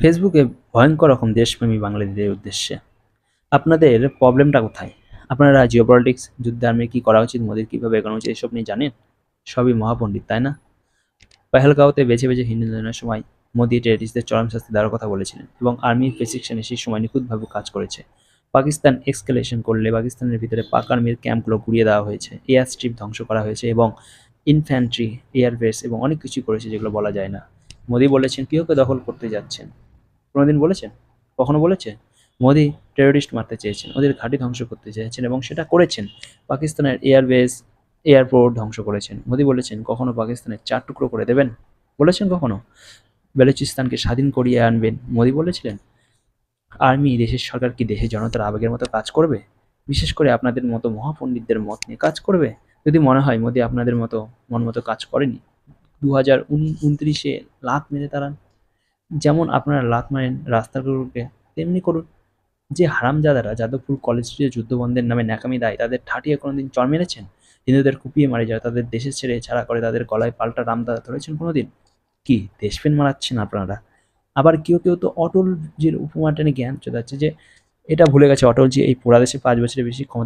ফেসবুকে ভয়ঙ্কর রকম দেশপ্রেমী বাঙালিদের উদ্দেশ্যে। আপনাদের প্রবলেমটা কোথায়? আপনারা জিও পলিটিক্স যুদ্ধে আর্মির কী করা উচিত, মোদির কীভাবে এগোনো উচিত, এসব নিয়ে জানেন? সবই মহাপণ্ডিত, তাই না? পেহেলগাঁওতে বেছে বেছে হিন্দু নিধনের সময় মোদী টেরিস্টদের চরম শাস্তি দেওয়ার কথা বলেছিলেন এবং আর্মি প্রেসিকশনে সেই সময় নিখুঁতভাবে কাজ করেছে। পাকিস্তান এক্সকেলেশন করলে পাকিস্তানের ভিতরে পাক আর্মির ক্যাম্পগুলো গুড়িয়ে দেওয়া হয়েছে, এয়ার স্ট্রিপ ধ্বংস করা হয়েছে এবং ইনফ্যান্ট্রি এয়ারবেস এবং অনেক কিছু করেছে যেগুলো বলা যায় না। মোদি বলেছেন কেউকে দখল করতে যাচ্ছেন। কোনোদিন বলেছেন কখনো বলেছে? মোদি টেররিস্ট মারতে চেয়েছেন, ওদের ঘাঁটি ধ্বংস করতে চেয়েছেন এবং সেটা করেছেন। পাকিস্তানের এয়ারবেস এয়ারপোর্ট ধ্বংস করেছেন। মোদি বলেছেন, কখনো পাকিস্তানের চার টুকরো করে দেবেন? বলেছেন কখনো? বেলুচিস্তানকে স্বাধীন করিয়ে আনবেন? মোদি বলেছিলেন, আর্মি দেশের সরকার কি দেশের জনতার আবেগের মতো কাজ করবে? বিশেষ করে আপনাদের মতো মহাপণ্ডিতদের মত নিয়ে কাজ করবে? যদি মনে হয়, মোদি আপনাদের মতো মন মতো কাজ করেনি। দু হাজার উনত্রিশে লাত মেরে তাড়ান। যেমন আপনারা লাত মারেন রাস্তাগুলোকে, তেমনি করুন। যে হারামজাদারা যাদবপুর কলেজ স্ট্রিটে যুদ্ধবন্ধের নামে ন্যাকামি দেয়, তাদের ঠাটিয়ে কোনোদিন চর মেরেছেন? হিন্দুদের কুপিয়ে মারে যারা তাদের দেশের ছেড়ে ছাড়া করে তাদের গলায় পাল্টা রামদাদা ধরেছেন কোনোদিন? কি, দেশপ্রেম মারাচ্ছেন আপনারা? আবার কেউ কেউ তো অটলজির উপমা টেনে জ্ঞান চোদাচ্ছে যে, এটা ভুলে গেছে অটলজি, এই পোড়া দেশে পাঁচ বছরের বেশি ক্ষমতা